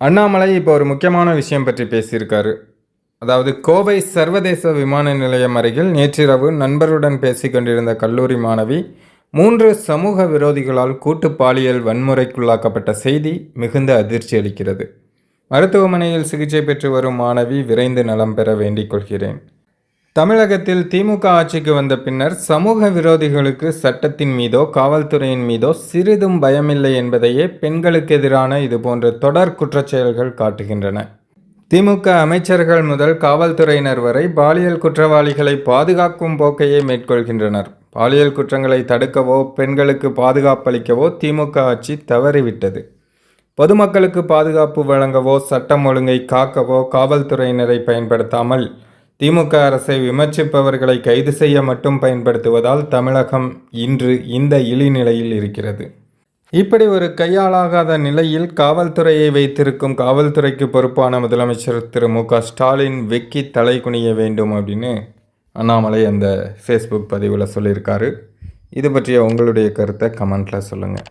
அண்ணாமலை இப்போ ஒரு முக்கியமான விஷயம் பற்றி பேசியிருக்காரு. அதாவது கோவை சர்வதேச விமான நிலையம் அருகில் நேற்றிரவு நண்பருடன் பேசிக் கொண்டிருந்த கல்லூரி மாணவி மூன்று சமூக விரோதிகளால் கூட்டு பாலியல் வன்முறைக்குள்ளாக்கப்பட்ட செய்தி மிகுந்த அதிர்ச்சி அளிக்கிறது. மருத்துவமனையில் சிகிச்சை பெற்று வரும் மாணவி விரைந்து நலம் பெற வேண்டிக் கொள்கிறேன். தமிழகத்தில் திமுக ஆட்சிக்கு வந்த பின்னர் சமூக விரோதிகளுக்கு சட்டத்தின் மீதோ காவல்துறையின் மீதோ சிறிதும் பயமில்லை என்பதையே பெண்களுக்கு எதிரான இதுபோன்ற தொடர் குற்றச்செயல்கள் காட்டுகின்றன. திமுக அமைச்சர்கள் முதல் காவல்துறையினர் வரை பாலியல் குற்றவாளிகளை பாதுகாக்கும் போக்கையே மேற்கொள்கின்றனர். பாலியல் குற்றங்களை தடுக்கவோ பெண்களுக்கு பாதுகாப்பளிக்கவோ திமுக ஆட்சி தவறிவிட்டது. பொதுமக்களுக்கு பாதுகாப்பு வழங்கவோ சட்டம் ஒழுங்கை காக்கவோ காவல்துறையினரை பயன்படுத்தாமல் திமுக அரசை விமர்சிப்பவர்களை கைது செய்ய மட்டும் பயன்படுத்துவதால் தமிழகம் இன்று இந்த இழிநிலையில் இருக்கிறது. இப்படி ஒரு கையாளாகாத நிலையில் காவல்துறையை வைத்திருக்கும் காவல்துறைக்கு பொறுப்பான முதலமைச்சர் திரு மு க ஸ்டாலின் வெக்கி தலை குனிய வேண்டும் அப்படின்னு அண்ணாமலை அந்த ஃபேஸ்புக் பதிவில் சொல்லியிருக்காரு. இது பற்றிய உங்களுடைய கருத்தை கமெண்ட்டில் சொல்லுங்கள்